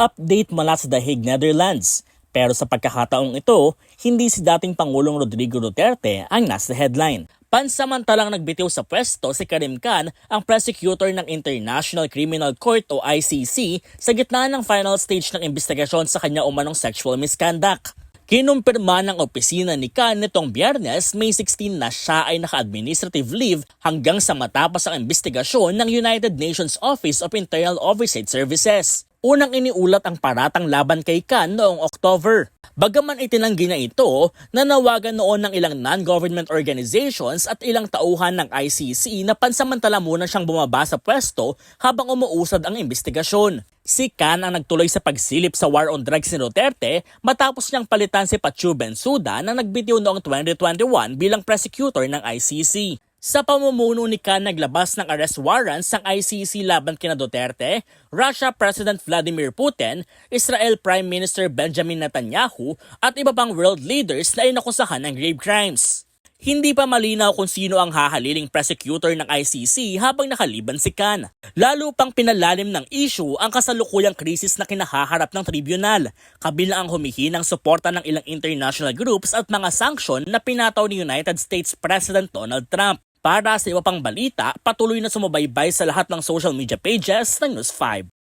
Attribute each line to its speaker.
Speaker 1: Update mula sa Hague, Netherlands. Pero sa pagkakataong ito, hindi si dating Pangulong Rodrigo Duterte ang nasa headline. Pansamantalang nagbitiw sa pwesto si Karim Khan, ang prosecutor ng International Criminal Court o ICC sa gitna ng final stage ng investigasyon sa kanya umanong sexual misconduct. Kinumpirma ng opisina ni Khan nitong biyernes, May 16 na siya ay naka-administrative leave hanggang sa matapos ang investigasyon ng United Nations Office of Internal Oversight Services. Unang iniulat ang paratang laban kay Khan noong October. Bagaman itinanggi na ito, nanawagan noon ng ilang non-government organizations at ilang tauhan ng ICC na pansamantala muna siyang bumaba sa pwesto habang umuusad ang investigasyon. Si Khan ang nagtuloy sa pagsilip sa war on drugs ni Duterte matapos niyang palitan si Pachu Bensuda na nagbitiw noong 2021 bilang prosecutor ng ICC. Sa pamumuno ni Khan naglabas ng arrest warrants ang ICC laban kina Duterte, Russia President Vladimir Putin, Israel Prime Minister Benjamin Netanyahu at iba pang world leaders na inakusahan ng grave crimes. Hindi pa malinaw kung sino ang hahaliling prosecutor ng ICC habang nakaliban si Khan. Lalo pang pinalalim ng issue ang kasalukuyang krisis na kinahaharap ng tribunal, kabilang ang humihinang suporta ng ilang international groups at mga sanksyon na pinataw ni United States President Donald Trump. Para sa iba pang balita, patuloy na sumubaybay sa lahat ng social media pages ng News 5.